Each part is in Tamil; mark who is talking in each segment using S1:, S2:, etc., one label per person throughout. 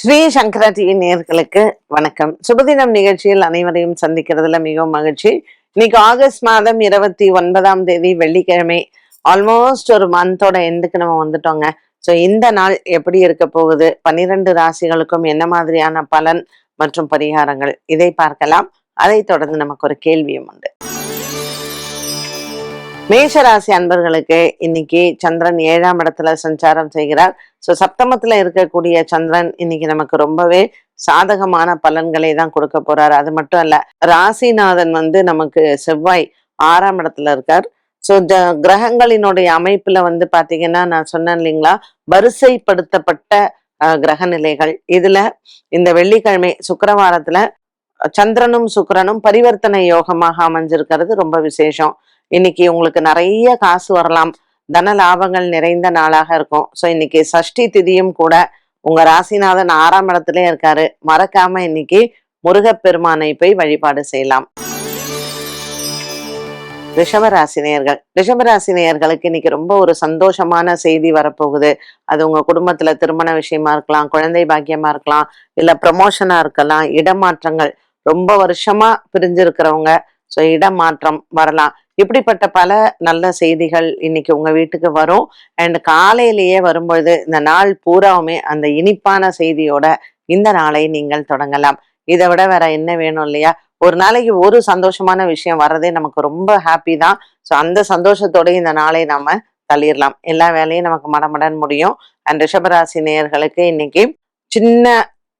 S1: ஸ்ரீ சங்கரா டிவி நேயர்களுக்கு வணக்கம். சுபதினம் நிகழ்ச்சியில் அனைவரையும் சந்திக்கிறதுல மிகவும் மகிழ்ச்சி. இன்னைக்கு ஆகஸ்ட் மாதம் இருபத்தி ஒன்பதாம் தேதி வெள்ளிக்கிழமை. ஆல்மோஸ்ட் ஒரு மந்தோட எண்டுக்கு நம்ம வந்துட்டோங்க. ஸோ இந்த நாள் எப்படி இருக்க போகுது? பன்னிரண்டு ராசிகளுக்கும் என்ன மாதிரியான பலன் மற்றும் பரிகாரங்கள்? இதை பார்க்கலாம். அதைத் தொடர்ந்து நமக்கு ஒரு கேள்வியும் உண்டு. மேஷராசி அன்பர்களுக்கு இன்னைக்கு சந்திரன் ஏழாம் இடத்துல சஞ்சாரம் செய்கிறார். ஸோ சப்தமத்துல இருக்கக்கூடிய சந்திரன் இன்னைக்கு நமக்கு ரொம்பவே சாதகமான பலன்களை தான் கொடுக்க போறாரு. அது மட்டும் அல்ல ராசிநாதன் வந்து நமக்கு செவ்வாய் ஆறாம் இடத்துல இருக்கார். ஸோ கிரகங்களினுடைய அமைப்புல வந்து பாத்தீங்கன்னா நான் சொன்னேன் இல்லைங்களா வரிசைப்படுத்தப்பட்ட கிரக நிலைகள் இதுல இந்த வெள்ளிக்கிழமை சுக்கிரவாரத்துல சந்திரனும் சுக்கிரனும் பரிவர்த்தனை யோகமாக அமைஞ்சிருக்கிறது. ரொம்ப விசேஷம். இன்னைக்கு உங்களுக்கு நிறைய காசு வரலாம். தன லாபங்கள் நிறைந்த நாளாக இருக்கும். ஸோ இன்னைக்கு சஷ்டி திதியும் கூட உங்க ராசிநாதன் ஆறாம் இடத்திலே இருக்காரு. மறக்காம இன்னைக்கு முருகப்பெருமானை போய் வழிபாடு செய்யலாம். ரிஷபராசினியர்கள். ரிஷபராசினியர்களுக்கு இன்னைக்கு ரொம்ப ஒரு சந்தோஷமான செய்தி வரப்போகுது. அது உங்க குடும்பத்துல திருமண விஷயமா இருக்கலாம் குழந்தை பாக்கியமா இருக்கலாம் இல்ல ப்ரமோஷனா இருக்கலாம் இடமாற்றங்கள். ரொம்ப வருஷமா பிரிஞ்சிருக்கிறவங்க. ஸோ இடமாற்றம் வரலாம். இப்படிப்பட்ட பல நல்ல செய்திகள் இன்னைக்கு உங்க வீட்டுக்கு வரும். அண்ட் காலையிலேயே வரும்பொழுது இந்த நாள் பூராவுமே அந்த இனிப்பான செய்தியோட இந்த நாளை நீங்கள் தொடங்கலாம். இதை விட வேற என்ன வேணும் இல்லையா? ஒரு நாளைக்கு ஒரு சந்தோஷமான விஷயம் வர்றதே நமக்கு ரொம்ப ஹாப்பி தான். ஸோ அந்த சந்தோஷத்தோட இந்த நாளை நாம தள்ளிடலாம். எல்லா வேலையும் நமக்கு மடமடன் முடியும். அண்ட் ரிஷபராசி நேயர்களுக்கு இன்னைக்கு சின்ன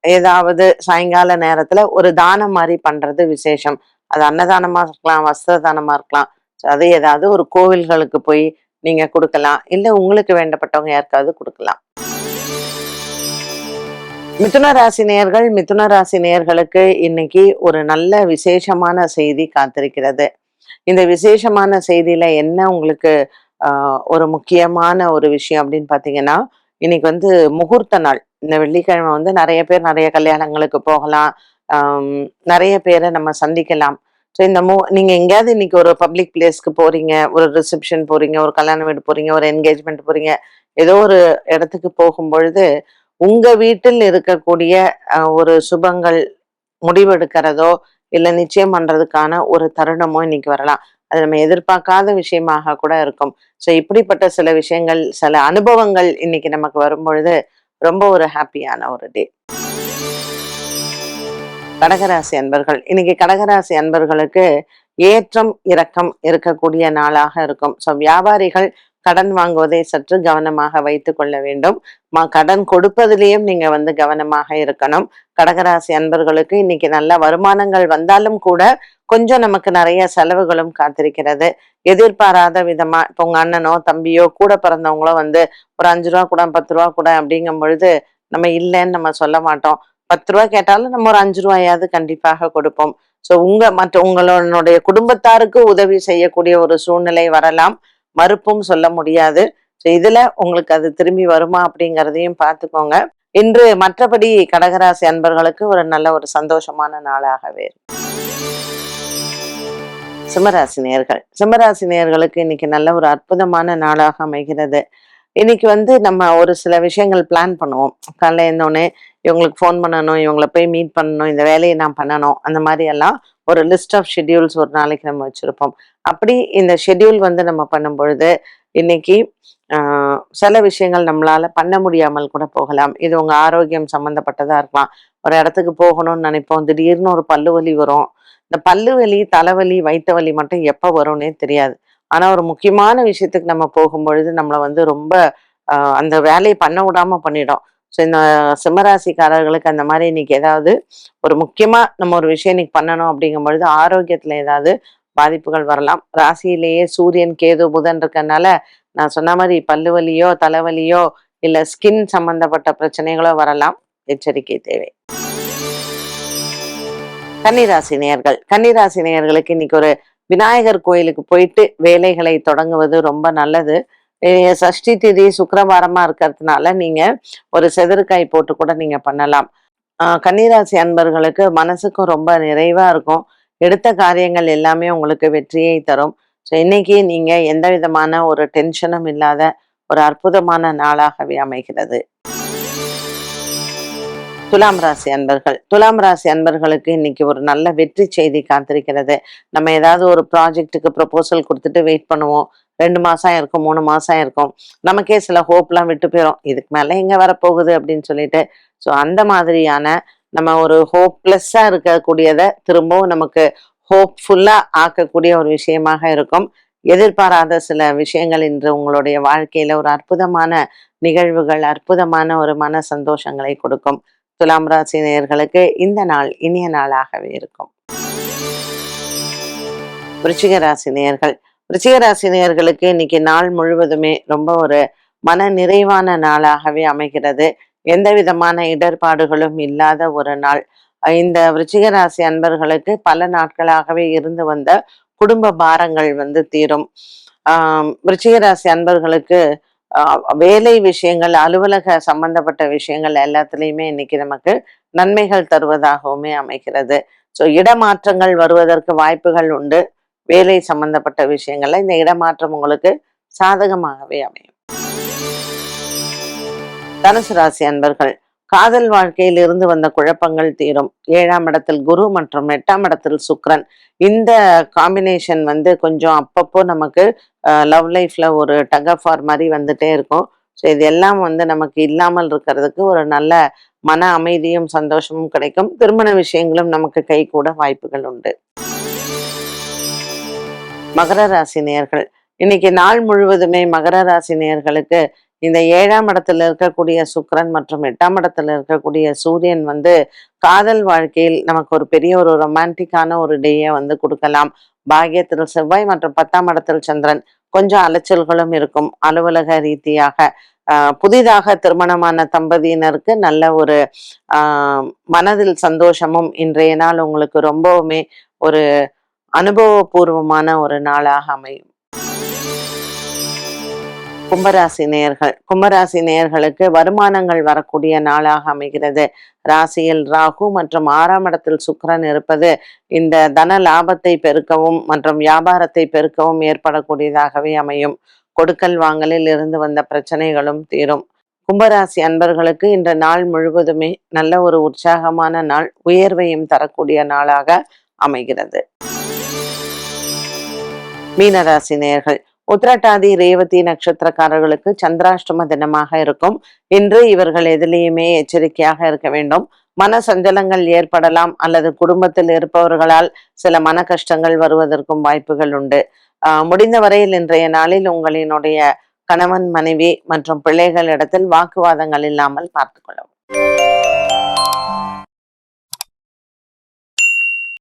S1: ஏதாவது சாயங்கால நேரத்துல ஒரு தானம் மாதிரி பண்றது விசேஷம். அது அன்னதானமா இருக்கலாம் வஸ்திர தானமா இருக்கலாம். அது ஏதாவது ஒரு கோவில்களுக்கு போய் நீங்க கொடுக்கலாம். இல்ல உங்களுக்கு வேண்டப்பட்டவங்க யாருக்காவது கொடுக்கலாம். மிதுன ராசி நேயர்கள் மிதுன ராசி நேயர்களுக்கு இன்னைக்கு ஒரு நல்ல விசேஷமான செய்தி காத்திருக்கிறது. இந்த விசேஷமான செய்தியில என்ன உங்களுக்கு ஆஹ், ஒரு முக்கியமான ஒரு விஷயம் அப்படின்னு பாத்தீங்கன்னா இன்னைக்கு வந்து முகூர்த்த நாள். இந்த வெள்ளிக்கிழமை வந்து நிறைய பேர் நிறைய கல்யாணங்களுக்கு போகலாம். நிறைய பேரை நம்ம சந்திக்கலாம். ஸோ இந்த மூ நீங்க எங்கேயாவது இன்னைக்கு ஒரு பப்ளிக் பிளேஸ்க்கு போறீங்க ஒரு ரிசப்ஷன் போறீங்க ஒரு கல்யாண வீடு போறீங்க ஒரு என்கேஜ்மெண்ட் போறீங்க ஏதோ ஒரு இடத்துக்கு போகும்பொழுது உங்கள் உங்க வீட்டில் இருக்கக்கூடிய ஒரு சுபங்கள் முடிவெடுக்கிறதோ இல்லை நிச்சயம் பண்றதுக்கான ஒரு தருணமோ இன்னைக்கு வரலாம். அது நம்ம எதிர்பார்க்காத விஷயமாக கூட இருக்கும். ஸோ இப்படிப்பட்ட சில விஷயங்கள் சில அனுபவங்கள் இன்னைக்கு நமக்கு வரும்பொழுது ரொம்ப ஒரு ஹாப்பியான ஒரு டே கடகராசி அன்பர்கள். இன்னைக்கு கடகராசி அன்பர்களுக்கு ஏற்றம் இறக்கம் இருக்கக்கூடிய நாளாக இருக்கும். ஸோ வியாபாரிகள் கடன் வாங்குவதை சற்று கவனமாக வைத்து கொள்ள வேண்டும். ம- கடன் கொடுப்பதிலேயும் நீங்க வந்து கவனமாக இருக்கணும். கடகராசி அன்பர்களுக்கு இன்னைக்கு நல்ல வருமானங்கள் வந்தாலும் கூட கொஞ்சம் நமக்கு நிறைய செலவுகளும் காத்திருக்கிறது. எதிர்பாராத விதமா இப்போ உங்க அண்ணனோ தம்பியோ கூட பிறந்தவங்களோ வந்து ஒரு அஞ்சு ரூபா கூட பத்து ரூபா கூட அப்படிங்கும் பொழுது நம்ம இல்லைன்னு நம்ம சொல்ல மாட்டோம். பத்து ரூபா கேட்டாலும் நம்ம ஒரு அஞ்சு ரூபாயாவது கண்டிப்பாக கொடுப்போம். ஸோ உங்க மற்ற உங்களுடைய குடும்பத்தாருக்கு உதவி செய்யக்கூடிய ஒரு சூழ்நிலை வரலாம். மறுப்பும் சொல்ல முடியாது. ஸோ இதுல உங்களுக்கு அது திரும்பி வருமா அப்படிங்கிறதையும் பார்த்துக்கோங்க. இன்று மற்றபடி கடகராசி அன்பர்களுக்கு ஒரு நல்ல ஒரு சந்தோஷமான நாளாகவே சிம்மராசி நேர்கள் சிம்மராசி நேர்களுக்கு இன்னைக்கு நல்ல ஒரு அற்புதமான நாளாக அமைகிறது. இன்னைக்கு வந்து நம்ம ஒரு சில விஷயங்கள் பிளான் பண்ணுவோம். காலைல இருந்தோடனே இவங்களுக்கு ஃபோன் பண்ணணும் இவங்களை போய் மீட் பண்ணணும் இந்த வேலையை நான் பண்ணணும் அந்த மாதிரி எல்லாம் ஒரு லிஸ்ட் ஆஃப் ஷெட்யூல்ஸ் ஒரு நாளைக்கு நம்ம வச்சுருப்போம். அப்படி இந்த ஷெட்யூல் வந்து நம்ம பண்ணும் பொழுது இன்னைக்கு சில விஷயங்கள் நம்மளால பண்ண முடியாமல் கூட போகலாம். இது உங்க ஆரோக்கியம் சம்பந்தப்பட்டதா இருக்கலாம். ஒரு இடத்துக்கு போகணும்னு நினைப்போம். திடீர்னு ஒரு பல்லு வலி வரும். இந்த பல்லு வலி தலைவலி வயிற்று வலி மட்டும் எப்போ வரும்னே தெரியாது. ஆனா ஒரு முக்கியமான விஷயத்துக்கு நம்ம போகும்பொழுது நம்மளை வந்து ரொம்ப அந்த வேலையை பண்ண விடாம பண்ணிடும். ஸோ இந்த சிம்மராசிக்காரர்களுக்கு அந்த மாதிரி இன்னைக்கு ஏதாவது ஒரு முக்கியமா நம்ம ஒரு விஷயம் இன்னைக்கு பண்ணணும் அப்படிங்கும் பொழுது ஆரோக்கியத்துல ஏதாவது பாதிப்புகள் வரலாம். ராசியிலேயே சூரியன் கேது புதன் இருக்கறனால நான் சொன்ன மாதிரி பல்லு வலியோ தலைவலியோ இல்ல ஸ்கின் சம்பந்தப்பட்ட பிரச்சனைகளோ வரலாம். எச்சரிக்கை தேவை. கன்னிராசி நேயர்கள். கன்னிராசி நேயர்களுக்கு இன்னைக்கு ஒரு விநாயகர் கோயிலுக்கு போயிட்டு வேலைகளை தொடங்குவது ரொம்ப நல்லது. சஷ்டி திதி சுக்கிரவாரமா இருக்கிறதுனால நீங்க ஒரு செதறுக்காய் போட்டு கூட நீங்க பண்ணலாம். ஆஹ் கன்னிராசி அன்பர்களுக்கு மனசுக்கும் ரொம்ப நிறைவா இருக்கும். எடுத்த காரியங்கள் எல்லாமே உங்களுக்கு வெற்றியை தரும். ஸோ இன்னைக்கு நீங்க எந்த விதமான ஒரு டென்ஷனும் இல்லாத ஒரு அற்புதமான நாளாகவே அமைகிறது. துலாம் ராசி அன்பர்கள். துலாம் ராசி அன்பர்களுக்கு இன்னைக்கு ஒரு நல்ல வெற்றி செய்தி காத்திருக்கிறது. நம்ம ஏதாவது ஒரு ப்ராஜெக்ட்டுக்கு ப்ரொபோசல் கொடுத்துட்டு வெயிட் பண்ணுவோம். ரெண்டு மாசம் இருக்கும் மூணு மாசம் இருக்கும் நமக்கே சில ஹோப்லாம் விட்டு போயிடும் இதுக்கு மேல எங்க வரப்போகுது அப்படின்னு சொல்லிட்டு. ஸோ அந்த மாதிரியான நம்ம ஒரு ஹோப்லெஸ்ஸா இருக்கக்கூடியதை திரும்பவும் நமக்கு ஹோப்ஃபுல்லா ஆக்கக்கூடிய ஒரு விஷயமாக இருக்கும். எதிர்பாராத சில விஷயங்கள் இன்று உங்களுடைய வாழ்க்கையில ஒரு அற்புதமான நிகழ்வுகள் அற்புதமான ஒரு மன சந்தோஷங்களை கொடுக்கும். துலாம் ராசி நேயர்களுக்கு இந்த நாள் இனிய நாளாகவே இருக்கும். விருச்சிக ராசி நேயர்கள். விருச்சிக ராசி நேயர்களுக்கு இன்னைக்கு நாள் முழுவதுமே ரொம்ப ஒரு மன நிறைவான நாளாகவே அமைகிறது. எந்த விதமான இடர்பாடுகளும் இல்லாத ஒரு நாள். இந்த விருச்சிக ராசி அன்பர்களுக்கு பல நாட்களாகவே இருந்து வந்த குடும்ப பாரங்கள் வந்து தீரும். ஆஹ் விருச்சிக ராசி அன்பர்களுக்கு வேலை விஷயங்கள் அலுவலக சம்பந்தப்பட்ட விஷயங்கள் எல்லாத்துலேயுமே இன்னைக்கு நமக்கு நன்மைகள் தருவதாகவுமே அமைகிறது. ஸோ இடமாற்றங்கள் வருவதற்கு வாய்ப்புகள் உண்டு. வேலை சம்பந்தப்பட்ட விஷயங்கள்ல இந்த இடமாற்றம் உங்களுக்கு சாதகமாகவே அமையும். தனுசு ராசி அன்பர்கள் காதல் வாழ்க்கையில் இருந்து வந்த குழப்பங்கள் தீரும். ஏழாம் இடத்தில் குரு மற்றும் எட்டாம் இடத்தில் சுக்ரன் இந்த காம்பினேஷன் வந்து கொஞ்சம் அப்பப்போ நமக்கு லவ் லைஃப்ல ஒரு டக் ஆஃப் ஆர் மாதிரி வந்துட்டே இருக்கும். ஸோ இது எல்லாம் வந்து நமக்கு இல்லாமல் இருக்கிறதுக்கு ஒரு நல்ல மன அமைதியும் சந்தோஷமும் கிடைக்கும். திருமண விஷயங்களும் நமக்கு கை கூட வாய்ப்புகள் உண்டு. மகர ராசி நேர்கள் இன்னைக்கு நாள் முழுவதுமே மகர ராசி நேர்களுக்கு இந்த ஏழாம் இடத்துல இருக்கக்கூடிய சுக்கரன் மற்றும் எட்டாம் இடத்துல இருக்கக்கூடிய சூரியன் வந்து காதல் வாழ்க்கையில் நமக்கு ஒரு பெரிய ஒரு ரொமான்டிக்கான ஒரு டேயை வந்து கொடுக்கலாம். பாகியத்தில் செவ்வாய் மற்றும் பத்தாம் இடத்தில் சந்திரன் கொஞ்சம் அலைச்சல்களும் இருக்கும். அலுவலக ரீதியாக ஆஹ் புதிதாக திருமணமான தம்பதியினருக்கு நல்ல ஒரு ஆஹ் மனதில் சந்தோஷமும் இன்றைய நாள் உங்களுக்கு ரொம்பவுமே ஒரு அனுபவபூர்வமான ஒரு நாளாக அமையும். கும்பராசி நேயர்கள் கும்பராசி நேயர்களுக்கு வருமானங்கள் வரக்கூடிய நாளாக அமைகிறது. ராசியில் ராகு மற்றும் ஆறாம் இடத்தில் சுக்கரன் இருப்பது இந்த தன லாபத்தை பெருக்கவும் மற்றும் வியாபாரத்தை பெருக்கவும் ஏற்படக்கூடியதாகவே அமையும். கொடுக்கல் வாங்கலில் இருந்து வந்த பிரச்சனைகளும் தீரும். கும்பராசி அன்பர்களுக்கு இன்று நாள் முழுவதுமே நல்ல ஒரு உற்சாகமான நாள் உயர்வையும் தரக்கூடிய நாளாக அமைகிறது. மீனராசி நேயர்கள் உத்திரட்டாதி ரேவதி நட்சத்திரக்காரர்களுக்கு சந்திராஷ்டம தினமாக இருக்கும். இன்று இவர்கள் எதிலேயுமே எச்சரிக்கையாக இருக்க வேண்டும். மன சஞ்சலங்கள் ஏற்படலாம் அல்லது குடும்பத்தில் இருப்பவர்களால் சில மன கஷ்டங்கள் வருவதற்கும் வாய்ப்புகள் உண்டு. முடிந்த வரையில் இன்றைய நாளில் உங்களினுடைய கணவன் மனைவி மற்றும் பிள்ளைகளிடத்தில் வாக்குவாதங்கள் இல்லாமல் பார்த்துக்கொள்ளவும்